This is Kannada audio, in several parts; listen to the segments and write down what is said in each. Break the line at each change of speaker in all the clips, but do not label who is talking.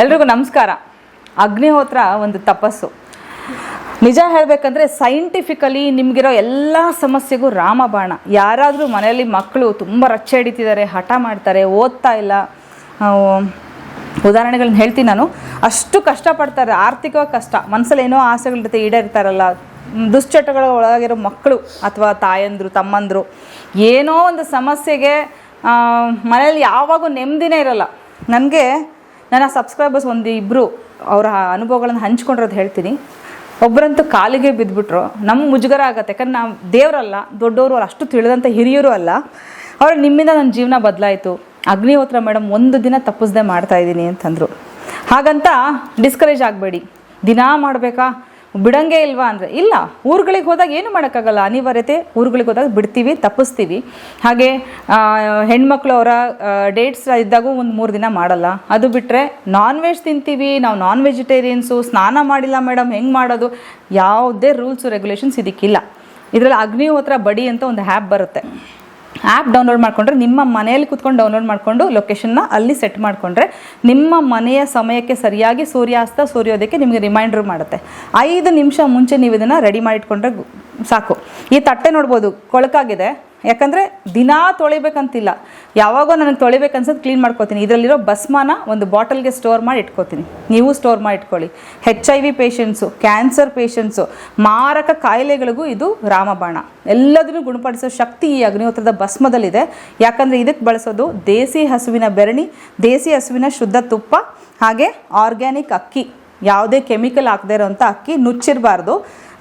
ಎಲ್ರಿಗೂ ನಮಸ್ಕಾರ. ಅಗ್ನಿಹೋತ್ರ ಒಂದು ತಪಸ್ಸು. ನಿಜ ಹೇಳಬೇಕಂದ್ರೆ ಸೈಂಟಿಫಿಕಲಿ ನಿಮಗಿರೋ ಎಲ್ಲ ಸಮಸ್ಯೆಗೂ ರಾಮಬಾಣ. ಯಾರಾದರೂ ಮನೆಯಲ್ಲಿ ಮಕ್ಕಳು ತುಂಬ ರಚ್ಚೆ ಹಿಡಿತಿದ್ದಾರೆ ಹಠ ಮಾಡ್ತಾರೆ ಓದ್ತಾ ಇಲ್ಲ. ಉದಾಹರಣೆಗಳನ್ನ ಹೇಳ್ತೀನಿ ನಾನು. ಅಷ್ಟು ಕಷ್ಟಪಡ್ತಾರೆ ಆರ್ಥಿಕವಾಗಿ ಕಷ್ಟ. ಮನಸ್ಸಲ್ಲಿ ಏನೋ ಆಸೆಗಳಿರುತ್ತೆ ಈಡೇರ್ತಾರಲ್ಲ ಮ್, ದುಶ್ಚಟಗಳ ಒಳಗಿರೋ ಮಕ್ಕಳು ಅಥವಾ ತಾಯಂದರು ತಮ್ಮಂದರು ಏನೋ ಒಂದು ಸಮಸ್ಯೆಗೆ ಮನೆಯಲ್ಲಿ ಯಾವಾಗೂ ನೆಮ್ಮದಿನೇ ಇರಲ್ಲ. ನನಗೆ ನನ್ನ ಸಬ್ಸ್ಕ್ರೈಬರ್ಸ್ ಒಂದು ಇಬ್ಬರು ಅವರ ಅನುಭವಗಳನ್ನು ಹಂಚ್ಕೊಂಡಿರೋದು ಹೇಳ್ತೀನಿ. ಒಬ್ಬರಂತೂ ಕಾಲಿಗೆ ಬಿದ್ದುಬಿಟ್ರು ನಮ್ಮ ಮುಜುಗರ ಆಗುತ್ತೆ. ಯಾಕಂದ್ರೆ ನಾವು ದೇವರಲ್ಲ ದೊಡ್ಡವರು ಅಲ್ಲ ಅಷ್ಟು ತಿಳಿದಂಥ ಹಿರಿಯರು ಅಲ್ಲ. ಅವ್ರು ನಿಮ್ಮಿಂದ ನನ್ನ ಜೀವನ ಬದಲಾಯಿತು. ಅಗ್ನಿಹೋತ್ರ ಮೇಡಮ್ ಒಂದು ದಿನ ತಪ್ಪಿಸ್ದೆ ಮಾಡ್ತಾ ಇದ್ದೀನಿ ಅಂತಂದರು. ಹಾಗಂತ ಡಿಸ್ಕರೇಜ್ ಆಗಬೇಡಿ. ದಿನಾ ಮಾಡಬೇಕಾ? ಬಿಡಂಗೆ ಇಲ್ವಾ ಅಂದರೆ ಇಲ್ಲ. ಊರುಗಳಿಗೆ ಹೋದಾಗ ಏನು ಮಾಡೋಕ್ಕಾಗಲ್ಲ. ಅನಿವಾರ್ಯತೆ ಊರುಗಳಿಗೆ ಹೋದಾಗ ಬಿಡ್ತೀವಿ, ತಪ್ಪಿಸ್ತೀವಿ. ಹಾಗೆ ಹೆಣ್ಮಕ್ಳು ಅವರ ಡೇಟ್ಸ್ ಇದ್ದಾಗೂ ಒಂದು ಮೂರು ದಿನ ಮಾಡಲ್ಲ. ಅದು ಬಿಟ್ಟರೆ ನಾನ್ ವೆಜ್ ತಿಂತೀವಿ, ನಾವು ನಾನ್ ವೆಜಿಟೇರಿಯನ್ಸು ಸ್ನಾನ ಮಾಡಿಲ್ಲ ಮೇಡಮ್ ಹೆಂಗೆ ಮಾಡೋದು? ಯಾವುದೇ ರೂಲ್ಸು ರೆಗ್ಯುಲೇಷನ್ಸ್ ಇದಕ್ಕಿಲ್ಲ. ಇದರಲ್ಲಿ ಅಗ್ನಿಹೋತ್ರ ಬಡಿ ಅಂತ ಒಂದು ಹ್ಯಾಪ್ ಬರುತ್ತೆ. ಆ್ಯಪ್ ಡೌನ್ಲೋಡ್ ಮಾಡಿಕೊಂಡ್ರೆ ನಿಮ್ಮ ಮನೆಯಲ್ಲಿ ಕುತ್ಕೊಂಡು ಡೌನ್ಲೋಡ್ ಮಾಡಿಕೊಂಡು ಲೊಕೇಶನ್ನ ಅಲ್ಲಿ ಸೆಟ್ ಮಾಡಿಕೊಂಡ್ರೆ ನಿಮ್ಮ ಮನೆಯ ಸಮಯಕ್ಕೆ ಸರಿಯಾಗಿ ಸೂರ್ಯಾಸ್ತ ಸೂರ್ಯೋದಯಕ್ಕೆ ನಿಮಗೆ ರಿಮೈಂಡರ್ ಮಾಡುತ್ತೆ ಐದು ನಿಮಿಷ ಮುಂಚೆ ನೀವು ಇದನ್ನು ರೆಡಿ ಮಾಡಿಟ್ಕೊಂಡ್ರೆ ಸಾಕು. ಈ ತಟ್ಟೆ ನೋಡ್ಬೋದು, ಕೊಳಕಾಗಿದೆ. ಯಾಕಂದರೆ ದಿನಾ ತೊಳಿಬೇಕಂತಿಲ್ಲ. ಯಾವಾಗೋ ನನಗೆ ತೊಳಿಬೇಕನ್ಸೋದು ಕ್ಲೀನ್ ಮಾಡ್ಕೋತೀನಿ. ಇದರಲ್ಲಿರೋ ಭಸ್ಮನ ಒಂದು ಬಾಟಲ್ಗೆ ಸ್ಟೋರ್ ಮಾಡಿ ಇಟ್ಕೋತೀನಿ. ನೀವು ಸ್ಟೋರ್ ಮಾಡಿ ಇಟ್ಕೊಳ್ಳಿ. H I V patients cancer patients ಮಾರಕ ಕಾಯಿಲೆಗಳಿಗೂ ಇದು ರಾಮಬಾಣ. ಎಲ್ಲದನ್ನೂ ಗುಣಪಡಿಸೋ ಶಕ್ತಿ ಈ ಅಗ್ನಿಹೋತ್ರದ ಭಸ್ಮದಲ್ಲಿದೆ. ಯಾಕಂದರೆ ಇದಕ್ಕೆ ಬಳಸೋದು ದೇಸಿ ಹಸುವಿನ ಬೆರಣಿ, ದೇಸಿ ಹಸುವಿನ ಶುದ್ಧ ತುಪ್ಪ, ಹಾಗೆ ಆರ್ಗ್ಯಾನಿಕ್ ಅಕ್ಕಿ. ಯಾವುದೇ ಕೆಮಿಕಲ್ ಹಾಕದೇ ಇರೋಂಥ ಅಕ್ಕಿ ನುಚ್ಚಿರಬಾರ್ದು.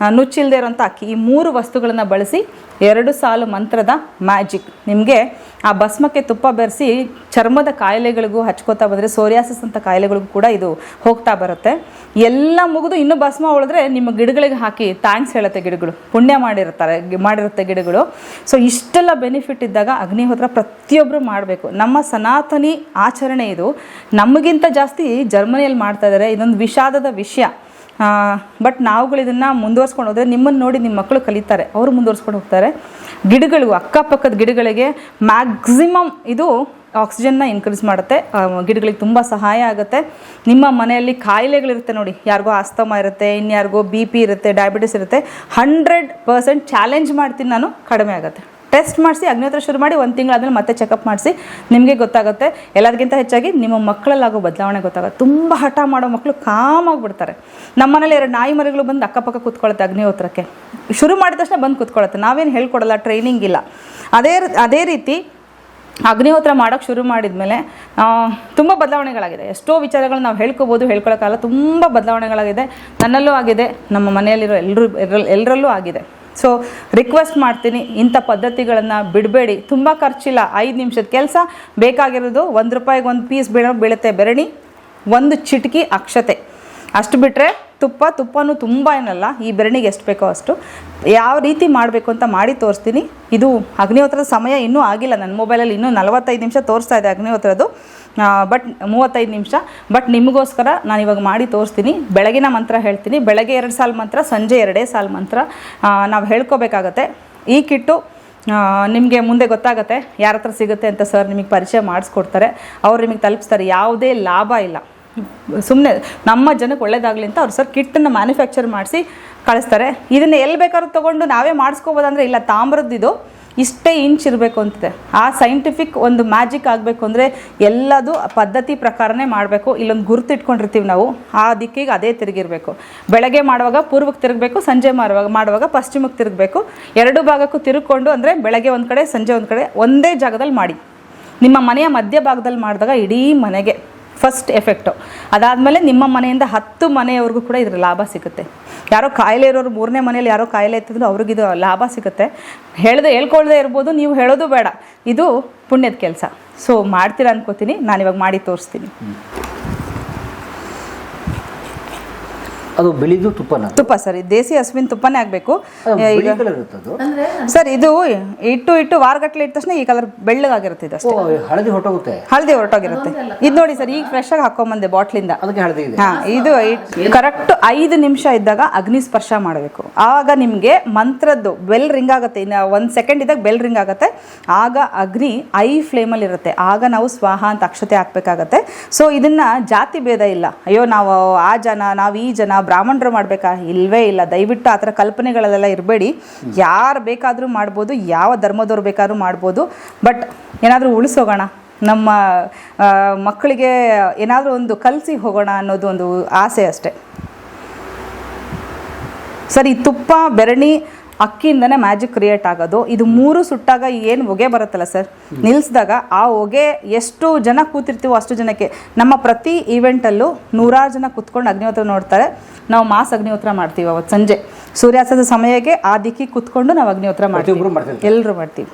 ನುಚ್ಚಿಲ್ಲದೆ ಇರೋಂಥ ಅಕ್ಕಿ. ಈ ಮೂರು ವಸ್ತುಗಳನ್ನು ಬಳಸಿ ಎರಡು ಸಾಲು ಮಂತ್ರದ ಮ್ಯಾಜಿಕ್. ನಿಮಗೆ ಆ ಭಸ್ಮಕ್ಕೆ ತುಪ್ಪ ಬೆರೆಸಿ ಚರ್ಮದ ಕಾಯಿಲೆಗಳಿಗೂ ಹಚ್ಕೋತಾ ಬಂದರೆ, ಸೋರಿಯಾಸಿಸ್ ಅಂತ ಕಾಯಿಲೆಗಳಿಗೂ ಕೂಡ ಇದು ಹೋಗ್ತಾ ಬರುತ್ತೆ. ಎಲ್ಲ ಮುಗಿದು ಇನ್ನೂ ಭಸ್ಮ ಉಳಿದ್ರೆ ನಿಮ್ಮ ಗಿಡಗಳಿಗೆ ಹಾಕಿ ಥ್ಯಾಂಕ್ಸ್ ಹೇಳುತ್ತೆ ಗಿಡಗಳು. ಪುಣ್ಯ ಮಾಡಿರ್ತಾರೆ ಮಾಡಿರುತ್ತೆ ಗಿಡಗಳು. ಸೊ ಇಷ್ಟೆಲ್ಲ ಬೆನಿಫಿಟ್ ಇದ್ದಾಗ ಅಗ್ನಿಹೋತ್ರ ಪ್ರತಿಯೊಬ್ಬರು ಮಾಡಬೇಕು. ನಮ್ಮ ಸನಾತನಿ ಆಚರಣೆ ಇದು. ನಮಗಿಂತ ಜಾಸ್ತಿ ಜರ್ಮನಿಯಲ್ಲಿ ಮಾಡ್ತಾ ಇದ್ದಾರೆ ಇದೊಂದು ವಿಷಾದದ ವಿಷಯ. ಬಟ್ ನಾವುಗಳು ಇದನ್ನು ಮುಂದುವರ್ಸ್ಕೊಂಡು ಹೋದರೆ ನಿಮ್ಮನ್ನು ನೋಡಿ ನಿಮ್ಮ ಮಕ್ಕಳು ಕಲಿತಾರೆ. ಅವರು ಮುಂದುವರ್ಸ್ಕೊಂಡು ಹೋಗ್ತಾರೆ. ಗಿಡಗಳು, ಅಕ್ಕಪಕ್ಕದ ಗಿಡಗಳಿಗೆ ಮ್ಯಾಕ್ಸಿಮಮ್ ಇದು ಆಕ್ಸಿಜನ್ನ ಇನ್ಕ್ರೀಸ್ ಮಾಡುತ್ತೆ. ಗಿಡಗಳಿಗೆ ತುಂಬ ಸಹಾಯ ಆಗುತ್ತೆ. ನಿಮ್ಮ ಮನೆಯಲ್ಲಿ ಕಾಯಿಲೆಗಳಿರುತ್ತೆ ನೋಡಿ. ಯಾರಿಗೋ ಆಸ್ತಮ ಇರುತ್ತೆ, ಇನ್ಯಾರಿಗೋ ಬಿ ಪಿ ಇರುತ್ತೆ ಡಯಾಬಿಟಿಸ್ ಇರುತ್ತೆ. ಹಂಡ್ರೆಡ್ ಪರ್ಸೆಂಟ್ ಚಾಲೆಂಜ್ ಮಾಡ್ತೀನಿ ನಾನು, ಕಡಿಮೆ ಆಗುತ್ತೆ. ಟೆಸ್ಟ್ ಮಾಡಿಸಿ, ಅಗ್ನಿಹೋತ್ರ ಶುರು ಮಾಡಿ ಒಂದು ತಿಂಗಳು ಆದಮೇಲೆ ಮತ್ತೆ ಚೆಕಪ್ ಮಾಡಿಸಿ, ನಿಮಗೆ ಗೊತ್ತಾಗುತ್ತೆ. ಎಲ್ಲದಕ್ಕಿಂತ ಹೆಚ್ಚಾಗಿ ನಿಮ್ಮ ಮಕ್ಕಳಲ್ಲಾಗೋ ಬದಲಾವಣೆ ಗೊತ್ತಾಗುತ್ತೆ. ತುಂಬ ಹಠ ಮಾಡೋ ಮಕ್ಕಳು ಕಾಮಾಗ್ಬಿಡ್ತಾರೆ ನಮ್ಮ ಮನೇಲಿ ಎರಡು ನಾಯಿ ಮರಿಗಳು ಬಂದು ಅಕ್ಕಪಕ್ಕ ಕೂತ್ಕೊಳ್ಳುತ್ತೆ ಅಗ್ನಿಹೋತ್ರಕ್ಕೆ. ಶುರು ಮಾಡಿದ ತಕ್ಷಣ ಬಂದು ಕೂತ್ಕೊಳ್ಳುತ್ತೆ ನಾವೇನು ಹೇಳ್ಕೊಡಲ್ಲ ಟ್ರೈನಿಂಗ್ ಇಲ್ಲ. ಅದೇ ಅದೇ ರೀತಿ ಅಗ್ನಿಹೋತ್ರ ಮಾಡೋಕ್ಕೆ ಶುರು ಮಾಡಿದ್ಮೇಲೆ ತುಂಬ ಬದಲಾವಣೆಗಳಾಗಿದೆ. ಎಷ್ಟೋ ವಿಚಾರಗಳು ನಾವು ಹೇಳ್ಕೋಬೋದು ಹೇಳ್ಕೊಳ್ಳೋಕ್ಕಾಗಲ್ಲ ತುಂಬ ಬದಲಾವಣೆಗಳಾಗಿದೆ. ನನ್ನಲ್ಲೂ ಆಗಿದೆ. ನಮ್ಮ ಮನೆಯಲ್ಲಿರೋ ಎಲ್ಲರೂ ಎಲ್ಲರಲ್ಲೂ ಆಗಿದೆ. ಸೊ ರಿಕ್ವೆಸ್ಟ್ ಮಾಡ್ತೀನಿ, ಇಂಥ ಪದ್ಧತಿಗಳನ್ನು ಬಿಡಬೇಡಿ. ತುಂಬ ಖರ್ಚಿಲ್ಲ, ಐದು ನಿಮಿಷದ ಕೆಲಸ. ಬೇಕಾಗಿರೋದು ಒಂದು ರೂಪಾಯಿಗೆ ಒಂದು ಪೀಸ್ ಬೀಳೋ ಬೀಳುತ್ತೆ ಬೆರಣಿ, ಒಂದು ಚಿಟಕಿ ಅಕ್ಷತೆ. ಅಷ್ಟು ಬಿಟ್ಟರೆ ತುಪ್ಪ, ತುಪ್ಪನೂ ತುಂಬ ಏನಲ್ಲ, ಈ ಬೆರಣಿಗೆ ಎಷ್ಟು ಬೇಕೋ ಅಷ್ಟು. ಯಾವ ರೀತಿ ಮಾಡಬೇಕು ಅಂತ ಮಾಡಿ ತೋರಿಸ್ತೀನಿ. ಇದು ಅಗ್ನಿಹೋತ್ರದ ಸಮಯ ಇನ್ನೂ ಆಗಿಲ್ಲ, ನನ್ನ ಮೊಬೈಲಲ್ಲಿ ಇನ್ನೂ ನಲವತ್ತೈದು ನಿಮಿಷ ತೋರಿಸ್ತಾ ಇದೆ ಅಗ್ನಿಹೋತ್ರದ್ದು ಬಟ್ ಮೂವತ್ತೈದು ನಿಮಿಷ. ಬಟ್ ನಿಮಗೋಸ್ಕರ ನಾನು ಇವಾಗ ಮಾಡಿ ತೋರಿಸ್ತೀನಿ. ಬೆಳಗಿನ ಮಂತ್ರ ಹೇಳ್ತೀನಿ. ಬೆಳಗ್ಗೆ ಎರಡು ಸಾಲು ಮಂತ್ರ, ಸಂಜೆ ಎರಡೇ ಸಾಲು ಮಂತ್ರ. ನಾವು ಹೇಳ್ಕೋಬೇಕಾಗತ್ತೆ. ಈ ಕಿಟ್ಟು ನಿಮಗೆ ಮುಂದೆ ಗೊತ್ತಾಗುತ್ತೆ ಯಾರ ಹತ್ರ ಸಿಗುತ್ತೆ ಅಂತ ಸರ್ ನಿಮಗೆ ಪರಿಚಯ ಮಾಡಿಸ್ಕೊಡ್ತಾರೆ. ಅವ್ರು ನಿಮಗೆ ತಲುಪಿಸ್ತಾರೆ. ಯಾವುದೇ ಲಾಭ ಇಲ್ಲ. ಸುಮ್ಮನೆ ನಮ್ಮ ಜನಕ್ಕೆ ಒಳ್ಳೇದಾಗಲಿ ಅಂತ ಅವ್ರು ಸರ್ ಕಿಟ್ಟನ್ನು ಮ್ಯಾನುಫ್ಯಾಕ್ಚರ್ ಮಾಡಿಸಿ ಕಳಿಸ್ತಾರೆ. ಇದನ್ನು ಎಲ್ಲಿ ಬೇಕಾದ್ರೂ ತೊಗೊಂಡು ನಾವೇ ಮಾಡಿಸ್ಕೋಬೋದಂದ್ರೆ ಇಲ್ಲ, ತಾಮ್ರದ್ದಿದು. ಇಷ್ಟೇ ಇಂಚ್ ಇರಬೇಕು ಅಂತಿದೆ. ಆ ಸೈಂಟಿಫಿಕ್ ಒಂದು ಮ್ಯಾಜಿಕ್ ಆಗಬೇಕು ಅಂದರೆ ಎಲ್ಲದು ಪದ್ಧತಿ ಪ್ರಕಾರನೇ ಮಾಡಬೇಕು. ಇಲ್ಲೊಂದು ಗುರುತು ಇಟ್ಕೊಂಡಿರ್ತೀವಿ ನಾವು, ಆ ದಿಕ್ಕಿಗೆ ಅದೇ ತಿರುಗಿರಬೇಕು. ಬೆಳಗ್ಗೆ ಮಾಡುವಾಗ ಪೂರ್ವಕ್ಕೆ ತಿರುಗಬೇಕು, ಸಂಜೆ ಮಾಡುವಾಗ ಮಾಡುವಾಗ ಪಶ್ಚಿಮಕ್ಕೆ ತಿರುಗಬೇಕು. ಎರಡು ಭಾಗಕ್ಕೂ ತಿರುಗಿಕೊಂಡು ಅಂದರೆ ಬೆಳಗ್ಗೆ ಒಂದು ಕಡೆ, ಸಂಜೆ ಒಂದು ಕಡೆ ಒಂದೇ ಜಾಗದಲ್ಲಿ ಮಾಡಿ. ನಿಮ್ಮ ಮನೆಯ ಮಧ್ಯಭಾಗದಲ್ಲಿ ಮಾಡಿದಾಗ ಇಡೀ ಮನೆಗೆ ಫಸ್ಟ್ ಎಫೆಕ್ಟು ಅದಾದಮೇಲೆ ನಿಮ್ಮ ಮನೆಯಿಂದ ಹತ್ತು ಮನೆಯವ್ರಿಗೂ ಕೂಡ ಇದ್ರ ಲಾಭ ಸಿಗುತ್ತೆ. ಯಾರೋ ಕಾಯಿಲೆ ಇರೋರು ಮೂರನೇ ಮನೆಯಲ್ಲಿ ಯಾರೋ ಕಾಯಿಲೆ ಇತ್ತಿದ್ರು ಅವ್ರಿಗಿದು ಲಾಭ ಸಿಗುತ್ತೆ. ಹೇಳ್ದೆ, ಹೇಳ್ಕೊಳ್ದೆ ಇರ್ಬೋದು, ನೀವು ಹೇಳೋದು ಬೇಡ. ಇದು ಪುಣ್ಯದ ಕೆಲಸ. ಸೊ ಮಾಡ್ತೀರಾ ಅನ್ಕೋತೀನಿ. ನಾನು ಇವಾಗ ಮಾಡಿ ತೋರಿಸ್ತೀನಿ.
ಅದು ಬಿಳಿದು ತುಪ್ಪನ?
ತುಪ್ಪ ಸರ್ ಇದು ದೇಸಿ ಹಸುವಿನ ತುಪ್ಪನೇ ಆಗಬೇಕು. ಈಗ
ಬಿಳಿ ಕಲರ್ ಇರುತ್ತೆ ಅದು
ಸರ್ ಇದು ಇಟ್ಟು ಇಟ್ಟು ವಾರಗಟ್ಟಲೆ ಇಟ್ಟ ತಕ್ಷಣ ಈ ಕಲರ್ ಬೆಳ್ಳಗಾಗಿರುತ್ತೆ ಇದು
ಹಳದಿ ಹೊಟ್ಟೋಗುತ್ತೆ
ಹಳದಿ ಹೊರಟೋಗಿರುತ್ತೆ. ಇದು ನೋಡಿ ಸರ್ ಈಗ ಫ್ರೆಶ್ ಆಗಿ ಹಾಕೊಂಬಂದೆ ಬಾಟ್ಲಿಂದ.
ಅದಕ್ಕೆ ಹಳದಿ ಇದೆ.
ಹಾ ಇದು ಕರೆಕ್ಟ್ ಐದು ನಿಮಿಷ ಇದ್ದಾಗ ಅಗ್ನಿ ಸ್ಪರ್ಶ ಮಾಡಬೇಕು. ಆಗ ನಿಮಗೆ ಮಂತ್ರದ್ದು ಬೆಲ್ ರಿಂಗ್ ಆಗುತ್ತೆ. ಇನ್ನು ಒಂದು ಸೆಕೆಂಡ್ ಇದ್ದಾಗ ಬೆಲ್ ರಿಂಗ್ ಆಗುತ್ತೆ. ಆಗ ಅಗ್ನಿ ಐ ಫ್ಲೇಮಲ್ಲಿ ಇರುತ್ತೆ. ಆಗ ನಾವು ಸ್ವಾಹ ಅಂತ ಅಕ್ಷತೆ ಹಾಕ್ಬೇಕಾಗತ್ತೆ. ಸೊ ಇದನ್ನ ಜಾತಿ ಭೇದ ಇಲ್ಲ. ಅಯ್ಯೋ ನಾವು ಆ ಜನ ನಾವು ಈ ಜನ ಬ್ರಾಹ್ಮಣರು ಮಾಡಬೇಕಾ? ಇಲ್ವೇ ಇಲ್ಲ. ದಯವಿಟ್ಟು ಆ ಥರ ಕಲ್ಪನೆಗಳಲ್ಲೆಲ್ಲ ಇರಬೇಡಿ. ಯಾರು ಬೇಕಾದರೂ ಮಾಡ್ಬೋದು, ಯಾವ ಧರ್ಮದವ್ರು ಬೇಕಾದ್ರೂ ಮಾಡ್ಬೋದು. ಬಟ್ ಏನಾದರೂ ಉಳಿಸೋಗೋಣ. ನಮ್ಮ ಮಕ್ಕಳಿಗೆ ಏನಾದರೂ ಒಂದು ಕಲಿಸಿ ಹೋಗೋಣ ಅನ್ನೋದು ಒಂದು ಆಸೆ ಅಷ್ಟೆ. ಸರಿ, ತುಪ್ಪ, ಬೆರಣಿ ಅಕ್ಕಿಯಿಂದನೇ ಮ್ಯಾಜಿಕ್ ಕ್ರಿಯೇಟ್ ಆಗೋದು. ಇದು ಮೂರು ಸುಟ್ಟಾಗ ಏನು ಹೊಗೆ ಬರುತ್ತಲ್ಲ ಸರ್? ನಿಲ್ಲಿಸಿದಾಗ ಆ ಹೊಗೆ ಎಷ್ಟು ಜನ ಕೂತಿರ್ತೀವೋ ಅಷ್ಟು ಜನಕ್ಕೆ. ನಮ್ಮ ಪ್ರತಿ ಈವೆಂಟಲ್ಲೂ ನೂರಾರು ಜನ ಕೂತ್ಕೊಂಡು ಅಗ್ನಿಹೋತ್ರ ನೋಡ್ತಾರೆ. ನಾವು ಮಾಸ್ ಅಗ್ನಿಹೋತ್ರ ಮಾಡ್ತೀವಿ ಅವತ್ತು ಸಂಜೆ. ಸೂರ್ಯಾಸ್ತದ ಸಮಯಕ್ಕೆ ಆ ದಿಕ್ಕಿ ಕುತ್ಕೊಂಡು ನಾವು ಅಗ್ನಿಹೋತ್ರ ಮಾಡ್ತೀವಿ. ಎಲ್ಲರೂ ಮಾಡ್ತೀವಿ.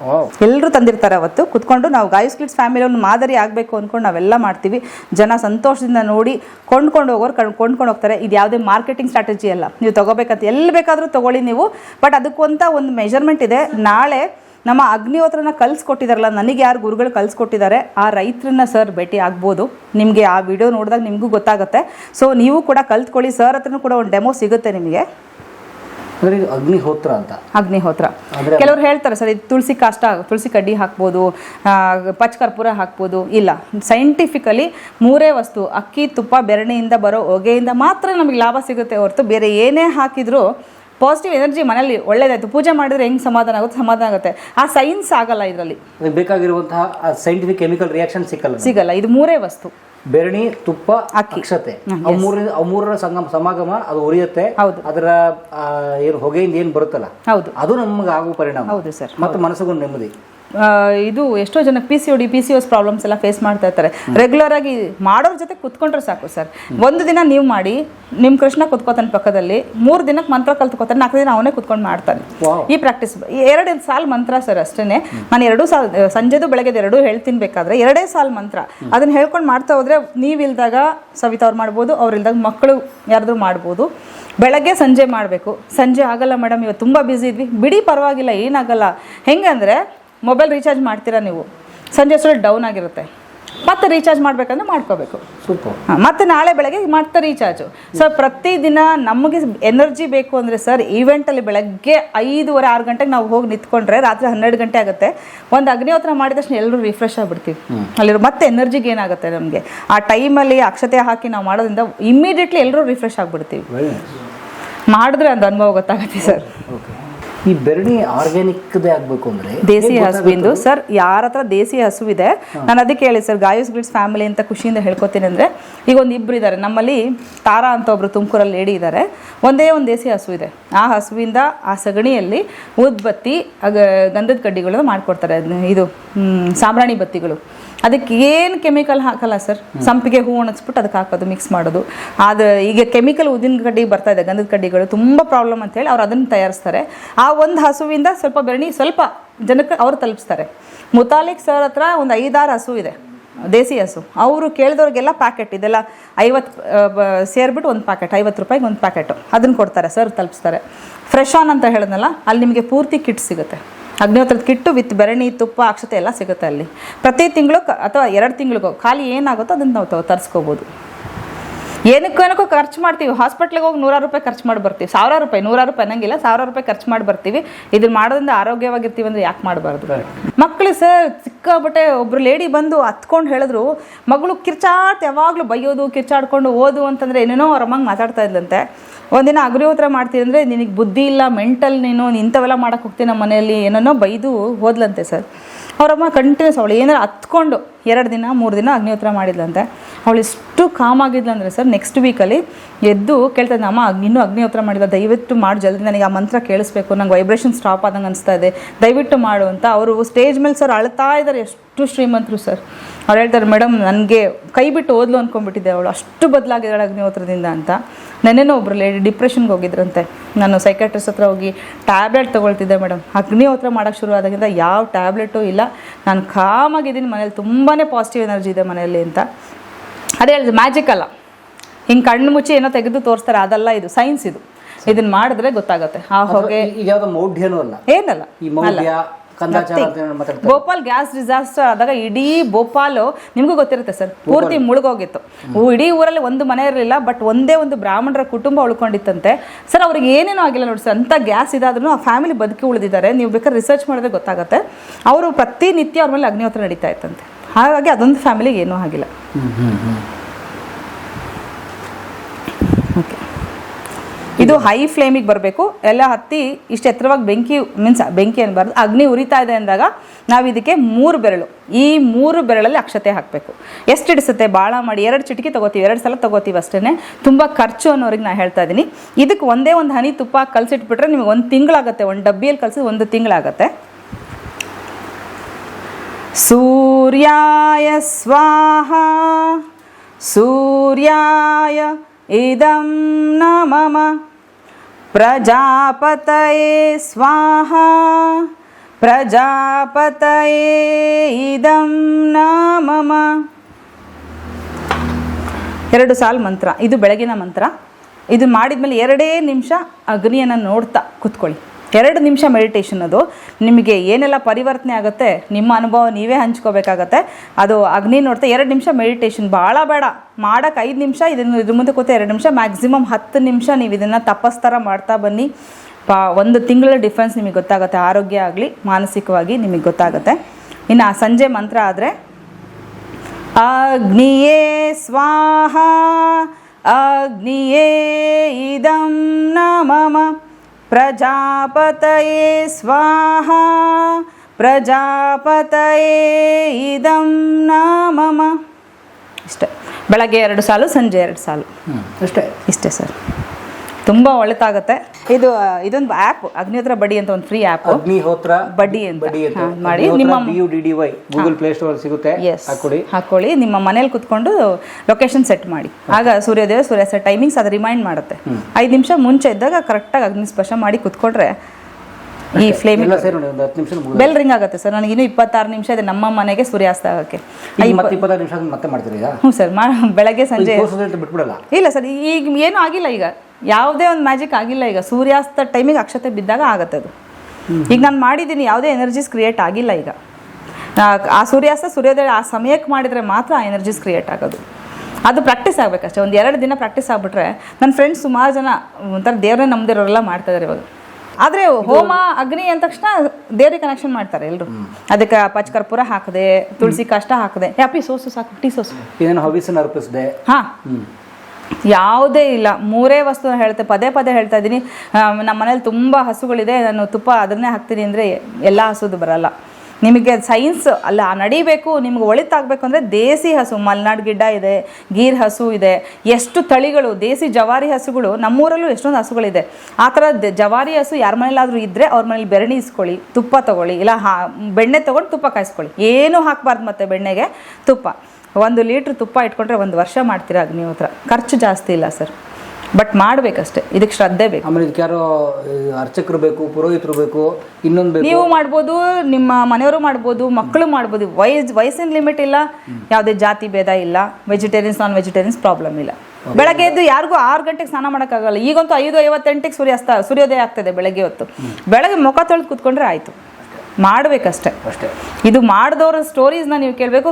ಎಲ್ಲರೂ ತಂದಿರ್ತಾರೆ ಅವತ್ತು. ಕುತ್ಕೊಂಡು ನಾವು ಗಾಯಸ್ ಕಿಡ್ಸ್ ಫ್ಯಾಮಿಲಿ ಒಂದು ಮಾದರಿ ಆಗಬೇಕು ಅಂದ್ಕೊಂಡು ನಾವೆಲ್ಲ ಮಾಡ್ತೀವಿ. ಜನ ಸಂತೋಷದಿಂದ ನೋಡಿ ಕೊಂಡ್ಕೊಂಡು ಹೋಗೋರು ಕಣ್ ಕೊಂಡ್ಕೊಂಡು ಹೋಗ್ತಾರೆ. ಇದು ಯಾವುದೇ ಮಾರ್ಕೆಟಿಂಗ್ ಸ್ಟ್ರಾಟಜಿ ಅಲ್ಲ. ನೀವು ತಗೋಬೇಕಂತ ಎಲ್ಲಿ ಬೇಕಾದರೂ ತಗೊಳ್ಳಿ ನೀವು. ಬಟ್ ಅದಕ್ಕಂತ ಒಂದು ಮೆಜರ್ಮೆಂಟ್ ಇದೆ. ನಾಳೆ ನಮ್ಮ ಅಗ್ನಿಹೋತ್ರನ ಕಲಿಸ್ಕೊಟ್ಟಿದಾರಲ್ಲ ನನಗೆ ಯಾರು ಗುರುಗಳು ಕಲಿಸ್ಕೊಟ್ಟಿದ್ದಾರೆ ಆ ರೈತರನ್ನ ಸರ್ ಭೇಟಿ ಆಗ್ಬೋದು. ನಿಮಗೆ ಆ ವಿಡಿಯೋ ನೋಡಿದಾಗ ನಿಮಗೂ ಗೊತ್ತಾಗುತ್ತೆ. ಸೊ ನೀವು ಕೂಡ ಕಲ್ತ್ಕೊಳ್ಳಿ. ಸರ್ ಹತ್ರನೂ ಕೂಡ ಒಂದು ಡೆಮೋ ಸಿಗುತ್ತೆ ನಿಮಗೆ.
ಅಂದ್ರೆ ಇದು ಅಗ್ನಿಹೋತ್ರ ಅಂತ.
ಅಗ್ನಿಹೋತ್ರ ಕೆಲವರು ಹೇಳ್ತಾರೆ ಸರ್ ಇದು ತುಳಸಿ ಕಾಷ್ಟ ತುಳಸಿ ಕಡ್ಡಿ ಹಾಕ್ಬೋದು ಪಚ್ ಕರ್ಪೂರ ಹಾಕ್ಬೋದು. ಇಲ್ಲ ಸೈಂಟಿಫಿಕಲಿ ಮೂರೇ ವಸ್ತು ಅಕ್ಕಿ ತುಪ್ಪ ಬೆರಣೆಯಿಂದ ಬರೋ ಹೊಗೆಯಿಂದ ಮಾತ್ರ ನಮಗೆ ಲಾಭ ಸಿಗುತ್ತೆ ಹೊರತು ಬೇರೆ ಏನೇ ಹಾಕಿದ್ರು ಪಾಸಿಟಿವ್ ಎನರ್ಜಿ ಮನೇಲಿ ಒಳ್ಳೇದಾಯ್ತು. ಪೂಜೆ ಮಾಡಿದ್ರೆ ಹೆಂಗೆ ಸಮಾಧಾನ ಆಗುತ್ತೆ? ಸಮಾಧಾನ ಆಗುತ್ತೆ. ಆ ಸೈನ್ಸ್ ಆಗಲ್ಲ ಇದರಲ್ಲಿ.
ಬೇಕಾಗಿರುವಂತಹ ಸೈಂಟಿಫಿಕ್ ಕೆಮಿಕಲ್ ರಿಯಾಕ್ಷನ್ ಸಿಗಲ್ಲ
ಸಿಗಲ್ಲ. ಇದು ಮೂರೇ ವಸ್ತು.
ಬೆರಣಿ ತುಪ್ಪ
ಅಕ್ಕಿ.
ಅಕ್ಷತೆ. ಮೂರರ ಸಂಗಮ ಸಮಾಗಮ ಅದು ಉರಿಯುತ್ತೆ. ಅದರ ಏನು ಹೊಗೆಯಿಂದ ಏನು ಬರುತ್ತಲ್ಲ ಅದು ನಮ್ಗೆ ಆಗುವ ಪರಿಣಾಮ.
ಹೌದು ಸರ್.
ಮತ್ತೆ ಮನಸ್ಸಿಗೊಂದು ನೆಮ್ಮದಿ.
ಇದು ಎಷ್ಟೋ ಜನ P C O D P C O S problems ಎಲ್ಲ ಫೇಸ್ ಮಾಡ್ತಾ ಇರ್ತಾರೆ. ರೆಗ್ಯುಲರ್ ಆಗಿ ಮಾಡೋರ ಜೊತೆ ಕುತ್ಕೊಂಡ್ರೆ ಸಾಕು ಸರ್. ಒಂದು ದಿನ ನೀವು ಮಾಡಿ ನಿಮ್ಮ ಕೃಷ್ಣ ಕುತ್ಕೋತಾನೆ ಪಕ್ಕದಲ್ಲಿ ಮೂರು ದಿನಕ್ಕೆ ಮಂತ್ರ ಕಲ್ತ್ಕೋತಾನೆ ನಾಲ್ಕು ದಿನ ಅವನೇ ಕುತ್ಕೊಂಡು ಮಾಡ್ತಾನೆ. ಈ ಪ್ರಾಕ್ಟೀಸ್ ಎರಡು ಸಾಲ್ ಮಂತ್ರ ಸರ್ ಅಷ್ಟೇ ನಾನು ಎರಡು ಸಾಲ್ ಸಂಜೆದು ಬೆಳಗ್ಗೆ ಎರಡೂ ಹೇಳ್ತೀನಿ ಬೇಕಾದ್ರೆ ಎರಡೇ ಸಾಲ್ ಮಂತ್ರ. ಅದನ್ನ ಹೇಳ್ಕೊಂಡು ಮಾಡ್ತಾ ಹೋದ್ರೆ ನೀವು ಇಲ್ದಾಗ ಸವಿತಾ ಅವ್ರು ಮಾಡ್ಬೋದು ಅವ್ರಿಲ್ದಾಗ ಮಕ್ಕಳು ಯಾರಾದರೂ ಮಾಡ್ಬೋದು. ಬೆಳಗ್ಗೆ ಸಂಜೆ ಮಾಡಬೇಕು. ಸಂಜೆ ಆಗಲ್ಲ ಮೇಡಮ್ ಇವತ್ತು ತುಂಬ ಬ್ಯುಸಿ ಇದ್ವಿ. ಬಿಡಿ ಪರವಾಗಿಲ್ಲ ಏನಾಗಲ್ಲ ಹೆಂಗಂದ್ರೆ ಮೊಬೈಲ್ ರೀಚಾರ್ಜ್ ಮಾಡ್ತೀರಾ ನೀವು? ಸಂಜೆ ಅಷ್ಟರಲ್ಲಿ ಡೌನ್ ಆಗಿರುತ್ತೆ. ಮತ್ತೆ ರೀಚಾರ್ಜ್ ಮಾಡಬೇಕಂದ್ರೆ ಮಾಡ್ಕೋಬೇಕು.
ಸೂಪರ್
ಮತ್ತೆ ನಾಳೆ ಬೆಳಗ್ಗೆ ಮತ್ತೆ ರೀಚಾರ್ಜು ಸರ್ ಪ್ರತಿದಿನ ನಮಗೆ ಎನರ್ಜಿ ಬೇಕು ಅಂದರೆ ಸರ್ ಈವೆಂಟಲ್ಲಿ ಬೆಳಗ್ಗೆ ಐದೂವರೆ ಆರು ಗಂಟೆಗೆ ನಾವು ಹೋಗಿ ನಿಂತ್ಕೊಂಡ್ರೆ ರಾತ್ರಿ ಹನ್ನೆರಡು ಗಂಟೆ ಆಗುತ್ತೆ. ಒಂದು ಅಗ್ನಿಹೋತ್ರ ಮಾಡಿದ ತಕ್ಷಣ ಎಲ್ಲರೂ ರಿಫ್ರೆಶ್ ಆಗಿಬಿಡ್ತೀವಿ. ಅಲ್ಲಿರೋ ಮತ್ತೆ ಎನರ್ಜಿಗೆ ಏನಾಗುತ್ತೆ ನಮಗೆ. ಆ ಟೈಮಲ್ಲಿ ಅಕ್ಷತೆ ಹಾಕಿ ನಾವು ಮಾಡೋದ್ರಿಂದ ಇಮ್ಮಿಡಿಯೇಟ್ಲಿ ಎಲ್ಲರೂ ರಿಫ್ರೆಶ್ ಆಗಿಬಿಡ್ತೀವಿ. ಮಾಡಿದ್ರೆ ಅದು ಅನುಭವ ಗೊತ್ತಾಗುತ್ತೆ ಸರ್
ಓಕೆ ಈ ಬೆರಣಿ ಆರ್ಗ್ಯಾನಿಕ್ದೇ ಆಗಬೇಕು ಅಂದ್ರೆ
ದೇಸಿ ಹಸುವಿಂದು. ಸರ್ ಯಾರ ಹತ್ರ ದೇಸಿ ಹಸುವಿದೆ ನಾನು ಅದಕ್ಕೆ ಹೇಳಿ ಸರ್ ಗಾಯಸ್ ಗ್ರಿಡ್ಸ್ ಫ್ಯಾಮಿಲಿ ಅಂತ ಖುಷಿಯಿಂದ ಹೇಳ್ಕೊತೀನಿ ಅಂದರೆ ಈಗ ಒಂದು ಇಬ್ರು ಇದ್ದಾರೆ ನಮ್ಮಲ್ಲಿ ತಾರಾ ಅಂತ ಒಬ್ರು ತುಮಕೂರಲ್ಲಿ ಲೇಡಿ ಇದ್ದಾರೆ ಒಂದೇ ಒಂದು ದೇಸಿ ಹಸು ಇದೆ. ಆ ಹಸುವಿಂದ ಆ ಸಗಣಿಯಲ್ಲಿ ಊದ್ಬತ್ತಿ ಗಂಧದ ಕಡ್ಡಿಗಳನ್ನು ಮಾಡ್ಕೊಡ್ತಾರೆ. ಇದು ಸಾಂಬ್ರಾಣಿ ಬತ್ತಿಗಳು. ಅದಕ್ಕೆ ಏನು ಕೆಮಿಕಲ್ ಹಾಕಲ್ಲ ಸರ್? ಸಂಪಿಗೆ ಹೂ ಒಣಗಿಸ್ಬಿಟ್ಟು ಅದಕ್ಕೆ ಹಾಕೋದು ಮಿಕ್ಸ್ ಮಾಡೋದು. ಅದು ಈಗ ಕೆಮಿಕಲ್ ಉದ್ದಿನ ಕಡ್ಡಿ ಬರ್ತಾ ಇದೆ ಗಂಧದ ಕಡ್ಡಿಗಳು ತುಂಬ ಪ್ರಾಬ್ಲಮ್ ಅಂತ ಹೇಳಿ ಅವ್ರು ಅದನ್ನು ತಯಾರಿಸ್ತಾರೆ. ಆ ಒಂದು ಹಸುವಿಂದ ಸ್ವಲ್ಪ ಬೆರಣಿ ಸ್ವಲ್ಪ ಜನಕ್ಕೆ ಅವ್ರು ತಲುಪಿಸ್ತಾರೆ. ಮುತಾಲಿಕ್ ಸರ್ ಹತ್ರ ಒಂದು ಐದಾರು ಹಸು ಇದೆ. ದೇಸಿ ಹಸು. ಅವರು ಕೇಳಿದವ್ರಿಗೆಲ್ಲ ಪ್ಯಾಕೆಟ್ ಇದೆಲ್ಲ ಐವತ್ತು ಸೇರಿಬಿಟ್ಟು ಒಂದು ಪ್ಯಾಕೆಟ್ ಐವತ್ತು ರೂಪಾಯಿಗೆ ಒಂದು ಪ್ಯಾಕೆಟು ಅದನ್ನು ಕೊಡ್ತಾರೆ ಸರ್ ತಲುಪಿಸ್ತಾರೆ. ಫ್ರೆಶ್ ಆನ್ ಅಂತ ಹೇಳಿದ್ನಲ್ಲ, ಅಲ್ಲಿ ನಿಮಗೆ ಪೂರ್ತಿ ಕಿಟ್ ಸಿಗುತ್ತೆ. ಅಗ್ನಿಹೋತ್ರದ ಕಿಟ್ಟು ವಿತ್ ಬೆರಣಿ, ತುಪ್ಪ, ಅಕ್ಷತೆ ಎಲ್ಲ ಸಿಗುತ್ತೆ ಅಲ್ಲಿ. ಪ್ರತಿ ತಿಂಗಳು ಅಥವಾ ಎರಡು ತಿಂಗಳಿಗೋ, ಖಾಲಿ ಏನಾಗುತ್ತೋ ಅದನ್ನು ನಾವು ತರಿಸ್ಕೋಬೋದು. ಏನಕ್ಕೂ ಏನಕ್ಕೋ ಖರ್ಚು ಮಾಡ್ತೀವಿ. ಹಾಸ್ಪಿಟ್ಲಿಗೆ ಹೋಗಿ ನೂರಾರು ರೂಪಾಯಿ ಖರ್ಚು ಮಾಡಿ ಬರ್ತೀವಿ. ಸಾವಿರಾರು ರೂಪಾಯಿ ನೂರಾರು ರೂಪಾಯಿ ಅನ್ನಂಗಿಲ್ಲ ಸಾವಿರಾರು ರೂಪಾಯಿ ಖರ್ಚು ಮಾಡಿ ಬರ್ತೀವಿ. ಇದನ್ನ ಮಾಡೋದ್ರಿಂದ ಆರೋಗ್ಯವಾಗಿರ್ತೀವಿ ಅಂದ್ರೆ ಯಾಕೆ ಮಾಡಬಾರ್ದು ಮಕ್ಕಳು ಸರ್ ಸಿಕ್ಕಾಬಟ್ಟೆ ಒಬ್ರು ಲೇಡಿ ಬಂದು ಹತ್ಕೊಂಡು ಹೇಳಿದ್ರು ಮಗಳು ಕಿರ್ಚಾಡ್ತ ಯಾವಾಗಲೂ ಬೈಯೋದು ಕಿರ್ಚಾಡ್ಕೊಂಡು ಓದು ಅಂತಂದ್ರೆ ಏನೇನೋ ಅವ್ರ ಅಮ್ಮಂಗೆ ಮಾತಾಡ್ತಾ ಇದ್ಲಂತೆ. ಒಂದಿನ ಅಗ್ನಿಹೋತ್ರ ಮಾಡ್ತೀನಿ ಅಂದರೆ ನಿನಗೆ ಬುದ್ಧಿ ಇಲ್ಲ ಮೆಂಟಲ್ ನೀನು ಇಂಥವೆಲ್ಲ ಮಾಡೋಕೆ ಹೋಗ್ತೀನಿ ನಮ್ಮ ಮನೆಯಲ್ಲಿ ಏನೋ ಬೈದು ಹೋದ್ಲಂತೆ ಸರ್. ಅವರಮ್ಮ ಕಂಟಿನ್ಯೂಸ್ ಅವಳು ಏನಾರು ಹತ್ಕೊಂಡು ಎರಡು ದಿನ ಮೂರು ದಿನ ಅಗ್ನಿಹೋತ್ರ ಮಾಡಿದ್ಲಂತೆ. ಅವಳು ಎಷ್ಟು ಕಾಮ್ ಆಗಿದ್ಲಂದ್ರೆ ಸರ್ ನೆಕ್ಸ್ಟ್ ವೀಕಲ್ಲಿ ಎದ್ದು ಕೇಳ್ತಾ ಇದ್ದೆ, ಅಮ್ಮ ಇನ್ನೂ ಅಗ್ನಿಹೋತ್ರ ಮಾಡಿಲ್ಲ ದಯವಿಟ್ಟು ಮಾಡಿ ಜಲ್ದಿ ನನಗೆ ಆ ಮಂತ್ರ ಕೇಳಿಸ್ಬೇಕು ನಂಗೆ ವೈಬ್ರೇಷನ್ ಸ್ಟಾಪ್ ಆದಂಗೆ ಅನಿಸ್ತಾ ಇದೆ ದಯವಿಟ್ಟು ಮಾಡು ಅಂತ. ಅವರು ಸ್ಟೇಜ್ ಮೇಲೆ ಸರ್ ಅಳ್ತಾ ಇದ್ದಾರೆ ಎಷ್ಟು ಶ್ರೀಮಂತರು ಸರ್. ಅವ್ರು ಹೇಳ್ತಾರೆ ಮೇಡಮ್ ನನಗೆ ಕೈ ಬಿಟ್ಟು ಓದ್ಲು ಅಂದ್ಕೊಂಡ್ಬಿಟ್ಟಿದ್ದೆ ಅವಳು. ಅಷ್ಟು ಬದಲಾಗಿದ್ದಾಳೆ ಅಗ್ನಿಹೋತ್ರದಿಂದ ಅಂತ. ನೆನ್ನೆನೂ ಒಬ್ಬರು ಲೇಡಿ ಡಿಪ್ರೆಷನ್ಗೆ ಹೋಗಿದ್ರಂತೆ. ನಾನು ಸೈಕಾಟ್ರಿಸ್ಟ್ ಹತ್ರ ಹೋಗಿ ಟ್ಯಾಬ್ಲೆಟ್ ತೊಗೊಳ್ತಿದ್ದೆ ಮೇಡಮ್. ಅಗ್ನಿಹೋತ್ರ ಮಾಡೋಕ್ಕೆ ಶುರು ಆದಾಗಿಂದ ಯಾವ ಟ್ಯಾಬ್ಲೆಟು ಇಲ್ಲ. ನಾನು ಕಾಮಾಗಿದ್ದೀನಿ ಮನೇಲಿ. ತುಂಬಾ ಪಾಸಿಟಿವ್ ಎನರ್ಜಿ ಇದೆ ಮನೆಯಲ್ಲಿ ಅಂತ. ಅದೇ ಹೇಳಿದೆ ಮ್ಯಾಜಿಕ್ ಅಲ್ಲ. ಹಿಂಗೆ ಕಣ್ಣು ಮುಚ್ಚಿ ಏನೋ ತೆಗೆದು ತೋರಿಸ್ತಾರೆ. ಅದಲ್ಲ ಇದು. ಸೈನ್ಸ್ ಇದು. ಇದನ್ನ ಮಾಡಿದ್ರೆ ಗೊತ್ತಾಗುತ್ತೆ. ಆ ಹೊಗೆ
ಮೌಢ್ಯನೂ ಅಲ್ಲ.
ಏನಲ್ಲ.
ಈ ಮೌಢ್ಯ
ಭೋಪಾಲ್ ಗ್ಯಾಸ್ ಡಿಸಾಸ್ಟರ್ ಆದಾಗ ಇಡೀ ಭೋಪಾಲ್ ನಿಮಗೂ ಗೊತ್ತಿರುತ್ತೆ ಸರ್ ಪೂರ್ತಿ ಮುಳುಗೋಗಿತ್ತು. ಇಡೀ ಊರಲ್ಲಿ ಒಂದು ಮನೆ ಇರಲಿಲ್ಲ ಬಟ್ ಒಂದೇ ಒಂದು ಬ್ರಾಹ್ಮಣರ ಕುಟುಂಬ ಉಳ್ಕೊಂಡಿತ್ತಂತೆ. ಸರ್ ಅವ್ರಿಗೆ ಏನೇನೂ ಆಗಿಲ್ಲ ನೋಡಿ ಸರ್ ಅಂತ ಗ್ಯಾಸ್ ಇದಾದ್ರೂ ಆ ಫ್ಯಾಮಿಲಿ ಬದುಕಿ ಉಳಿದಿದ್ದಾರೆ. ನೀವು ಬೇಕಾದ್ರೆ ರಿಸರ್ಚ್ ಮಾಡಿದ್ರೆ ಗೊತ್ತಾಗುತ್ತೆ. ಅವರು ಪ್ರತಿನಿತ್ಯ ಅವ್ರ ಮೇಲೆ ಅಗ್ನಿಹೋತ್ರ ನಡೀತಾ ಇತ್ತಂತೆ. ಹಾಗಾಗಿ ಅದೊಂದು ಫ್ಯಾಮಿಲಿಗೆ ಏನೂ ಆಗಿಲ್ಲ. ಇದು ಹೈ ಫ್ಲೇಮಿಗೆ ಬರಬೇಕು. ಎಲ್ಲ ಹತ್ತಿ ಇಷ್ಟು ಎತ್ತರವಾಗಿ ಬೆಂಕಿ ಮೀನ್ಸ್ ಬೆಂಕಿ ಅನ್ಬಾರ್ದು ಅಗ್ನಿ ಉರಿತಾ ಇದೆ ಅಂದಾಗ ನಾವು ಇದಕ್ಕೆ ಮೂರು ಬೆರಳು. ಈ ಮೂರು ಬೆರಳಲ್ಲಿ ಅಕ್ಷತೆ ಹಾಕಬೇಕು. ಎಷ್ಟು ಹಿಡಿಸುತ್ತೆ? ಭಾಳ ಮಾಡಿ. ಎರಡು ಚಿಟಿಕೆ ತಗೋತೀವಿ. ಎರಡು ಸಲ ತಗೋತೀವಿ ಅಷ್ಟೇ ತುಂಬ ಖರ್ಚು ಅನ್ನೋರಿಗೆ ನಾನು ಹೇಳ್ತಾ ಇದ್ದೀನಿ ಇದಕ್ಕೆ ಒಂದೇ ಒಂದು ಹನಿ ತುಪ್ಪ ಕಲಸಿಟ್ಬಿಟ್ರೆ ನಿಮಗೆ ಒಂದು ತಿಂಗಳಾಗುತ್ತೆ. ಒಂದು ಡಬ್ಬಿಯಲ್ಲಿ ಕಲಸಿ ಒಂದು ತಿಂಗಳಾಗತ್ತೆ. ಸೂರ್ಯಾಯ ಸ್ವಾಹ. ಸೂರ್ಯಾಯ ಇದಂ ಮಮ ಪ್ರಜಾಪತಯೇ ಸ್ವಾಹ ಪ್ರಜಾಪತಯೇ ಇದಂ ನಮಮ ಎರಡು ಸಾಲು ಮಂತ್ರ, ಇದು ಬೆಳಗಿನ ಮಂತ್ರ. ಇದು ಮಾಡಿದ ಮೇಲೆ ಎರಡೇ ನಿಮಿಷ ಅಗ್ನಿಯನ್ನು ನೋಡ್ತಾ ಕೂತ್ಕೊಳ್ಳಿ. ಎರಡು ನಿಮಿಷ ಮೆಡಿಟೇಷನ್ ಅದು. ನಿಮಗೆ ಏನೆಲ್ಲ ಪರಿವರ್ತನೆ ಆಗುತ್ತೆ, ನಿಮ್ಮ ಅನುಭವ ನೀವೇ ಹಂಚ್ಕೋಬೇಕಾಗತ್ತೆ. ಅದು ಅಗ್ನಿ ನೋಡ್ತಾ ಎರಡು ನಿಮಿಷ ಮೆಡಿಟೇಷನ್ ಭಾಳ ಬೇಡ. ಮಾಡೋಕ್ಕೆ ಐದು ನಿಮಿಷ, ಇದನ್ನು ಇದ್ರ ಮುಂದೆ ಕೂತು ಎರಡು ನಿಮಿಷ ಮ್ಯಾಕ್ಸಿಮಮ್ ಹತ್ತು ನಿಮಿಷ ನೀವು ಇದನ್ನು ತಪಸ್ತರ ಮಾಡ್ತಾ ಬನ್ನಿ. ಪಾ, ಒಂದು ತಿಂಗಳ ಡಿಫ್ರೆನ್ಸ್ ನಿಮಗೆ ಗೊತ್ತಾಗುತ್ತೆ. ಆರೋಗ್ಯ ಆಗಲಿ, ಮಾನಸಿಕವಾಗಿ ನಿಮಗೆ ಗೊತ್ತಾಗುತ್ತೆ. ಇನ್ನು ಸಂಜೆ ಮಂತ್ರ ಆದರೆ, ಅಗ್ನಿಯೇ ಸ್ವಾಹ, ಅಗ್ನಿಯೇ ಇದಂ ನಮಮ ಪ್ರಜಾಪತಯೇ ಸ್ವಾಹ ಪ್ರಜಾಪತಯೇ ಇದಂ ನಮಮ ಇಷ್ಟೇ ಬೆಳಗ್ಗೆ ಎರಡು ಸಾಲು ಸಂಜೆ ಎರಡು ಸಾಲು।
ಹ್ಮ್. ಅಷ್ಟೇ
ಇಷ್ಟೇ ಸರ್. ತುಂಬ ಒಳ್ಳೆತಾಗುತ್ತೆ ಇದು ಇದೊಂದು ಆಪ್ ಅಗ್ನಿಹೋತ್ರ ಬಡಿ ಅಂತ ಒಂದು ಫ್ರೀ ಆಪ್
ಅಗ್ನಿಹೋತ್ರ
ಬಡ್ಡಿ ಅಂತ.
ಬಡ್ಡಿ ಅಂತ.
ಮಾಡಿ. ನಿಮ್ಮ
B U D D Y Google Play Store ಸಿಗುತ್ತೆ. ಹಾಕೊಳ್ಳಿ
ಹಾಕೊಳ್ಳಿ ನಿಮ್ಮ ಮನೇಲಿ ಕುತ್ಕೊಂಡು ಲೊಕೇಶನ್ ಸೆಟ್ ಮಾಡಿ. ಆಗ ಸೂರ್ಯೋದಯ ಸೂರ್ಯಾಸ್ತ ಟೈಮಿಂಗ್ಸ್ ಅದು ರಿಮೈಂಡ್ ಮಾಡುತ್ತೆ. ಐದು ನಿಮಿಷ ಮುಂಚೆ ಇದ್ದಾಗ ಕರೆಕ್ಟಾಗಿ ಅಗ್ನಿ ಸ್ಪರ್ಶ ಮಾಡಿ ಕುತ್ಕೊಂಡ್ರೆ ಈ ಫ್ಲೇಮ್ ಬೆಲ್ ರಿಂಗ್ ಆಗುತ್ತೆ ಸರ್. ನನಗಿನ್ನೂ ಇಪ್ಪತ್ತಾರು ನಿಮಿಷ ಇದೆ ನಮ್ಮ ಮನೆಗೆ ಸೂರ್ಯಾಸ್ತ ಆಗಕ್ಕೆ. ಹ್ಞೂ ಸರ್. ಬೆಳಗ್ಗೆ ಸಂಜೆ. ಇಲ್ಲ ಸರ್ ಈಗ ಏನೂ ಆಗಿಲ್ಲ ಈಗ. ಯಾವುದೇ ಒಂದು ಮ್ಯಾಜಿಕ್ ಆಗಿಲ್ಲ. ಈಗ ಸೂರ್ಯಾಸ್ತ ಟೈಮಿಗೆ ಅಕ್ಷತೆ ಬಿದ್ದಾಗ ಆಗತ್ತೆ ಅದು. ಈಗ ನಾನು ಮಾಡಿದ್ದೀನಿ ಯಾವುದೇ ಎನರ್ಜೀಸ್ ಕ್ರಿಯೇಟ್ ಆಗಿಲ್ಲ ಈಗ. ಆ- ಸೂರ್ಯಾಸ್ತ ಸೂರ್ಯೋದಯ ಆ ಸಮಯಕ್ಕೆ ಮಾಡಿದರೆ ಮಾತ್ರ ಆ ಎನರ್ಜೀಸ್ ಕ್ರಿಯೇಟ್ ಆಗೋದು. ಅದು ಪ್ರಾಕ್ಟೀಸ್ ಆಗಬೇಕಷ್ಟೇ. ಒಂದು ಎರಡು ದಿನ ಪ್ರಾಕ್ಟೀಸ್ ಆಗಿಬಿಟ್ರೆ ನನ್ನ ಫ್ರೆಂಡ್ಸ್ ಸುಮಾರು ಜನ ಒಂಥರ ದೇವ್ರನ್ನೇ ನಂಬದಿರೋರೆಲ್ಲ ಮಾಡ್ತಾ ಇದಾರೆ ಇವಾಗ. ಆದರೆ ಹೋಮ ಅಗ್ನಿ ಅಂದ ತಕ್ಷಣ ದೇವ್ರಿಗೆ ಕನೆಕ್ಷನ್ ಮಾಡ್ತಾರೆ ಎಲ್ಲರೂ ಅದಕ್ಕೆ ಪಚ್ಕರ್ಪೂರ ಹಾಕದೆ ತುಳಸಿ ಕಾಷ್ಟ ಹಾಕದೆ. ಯಾಪಿ ಸೋಸು ಸಾಕು ಟೀ ಸೋಸು.
ಹವಿಸನ್ನು ಅರ್ಪಿಸಿದೆ.
ಹಾಂ. ಯಾವುದೇ ಇಲ್ಲ. ಮೂರೇ ವಸ್ತು ಹೇಳ್ತೆ, ಪದೇ ಪದೇ ಹೇಳ್ತಾ ಇದ್ದೀನಿ. ನಮ್ಮ ಮನೇಲಿ ತುಂಬ ಹಸುಗಳಿದೆ, ನಾನು ತುಪ್ಪ ಅದನ್ನೇ ಹಾಕ್ತೀನಿ ಅಂದರೆ ಎಲ್ಲ ಹಸುದು ಬರಲ್ಲ. ನಿಮಗೆ ಸೈನ್ಸ್ ಅಲ್ಲ, ನಡಿಬೇಕು, ನಿಮ್ಗೆ ಒಳಿತಾಗಬೇಕು ಅಂದರೆ ದೇಸಿ ಹಸು, ಮಲ್ನಾಡು ಗಿಡ್ಡ ಇದೆ, ಗೀರ್ ಹಸು ಇದೆ, ಎಷ್ಟು ತಳಿಗಳು, ದೇಸಿ ಜವಾರಿ ಹಸುಗಳು, ನಮ್ಮೂರಲ್ಲೂ ಎಷ್ಟೊಂದು ಹಸುಗಳಿದೆ. ಆ ಥರ ಜವಾರಿ ಹಸು ಯಾರ ಮನೇಲಾದರೂ ಇದ್ದರೆ ಅವ್ರ ಮನೇಲಿ ಬೆರಣಿ ಇಸ್ಕೊಳ್ಳಿ, ತುಪ್ಪ ತೊಗೊಳ್ಳಿ, ಇಲ್ಲ ಹಾ, ಬೆಣ್ಣೆ ತೊಗೊಂಡು ತುಪ್ಪ ಕಾಯಿಸ್ಕೊಳ್ಳಿ. ಏನೂ ಹಾಕಬಾರ್ದು ಮತ್ತೆ ಬೆಣ್ಣೆಗೆ, ತುಪ್ಪ. ಒಂದು ಲೀಟ್ರ್ ತುಪ್ಪ ಇಟ್ಕೊಂಡ್ರೆ ಒಂದು ವರ್ಷ ಮಾಡ್ತೀರಾ ಅಗ್ನಿಹೋತ್ರ ಖರ್ಚು ಜಾಸ್ತಿ ಇಲ್ಲ ಸರ್. ಬಟ್ ಮಾಡಬೇಕಷ್ಟೆ. ಇದಕ್ಕೆ ಶ್ರದ್ಧೆ ಬೇಕು.
ಆಮೇಲೆ ಇದಕ್ಕೆ ಯಾರೋ ಅರ್ಚಕರು ಬೇಕು ಪುರೋಹಿತರು ಬೇಕು ಇನ್ನೊಂದು ಬೇಕು.
ನೀವು ಮಾಡ್ಬೋದು ನಿಮ್ಮ ಮನೆಯವರು ಮಾಡ್ಬೋದು ಮಕ್ಕಳು ಮಾಡ್ಬೋದು. ವಯಸ್ ವಯಸ್ಸಿನ ಲಿಮಿಟ್ ಇಲ್ಲ. ಯಾವುದೇ ಜಾತಿ ಭೇದ ಇಲ್ಲ. ವೆಜಿಟೇರಿಯನ್ಸ್ ನಾನ್ ವೆಜಿಟೇರಿಯನ್ಸ್ ಪ್ರಾಬ್ಲಮ್ ಇಲ್ಲ ಬೆಳಗ್ಗೆ ಎದ್ದು ಯಾರಿಗೂ ಆರು ಗಂಟೆಗೆ ಸ್ನಾನ ಮಾಡೋಕ್ಕಾಗಲ್ಲ. ಈಗಂತೂ ಐದು ಐವತ್ತೆಂಟಿಗೆ ಸೂರ್ಯಾಸ್ತ ಸೂರ್ಯೋದಯ ಆಗ್ತದೆ ಬೆಳಗ್ಗೆ ಹೊತ್ತು. ಬೆಳಗ್ಗೆ ಮುಖ ತೊಳೆದು ಕೂತ್ಕೊಂಡ್ರೆ ಆಯಿತು. ಮಾಡಬೇಕಷ್ಟೆ.
ಅಷ್ಟೇ.
ಇದು ಮಾಡಿದವ್ರ ಸ್ಟೋರೀಸ್ನ ನೀವು ಕೇಳಬೇಕು.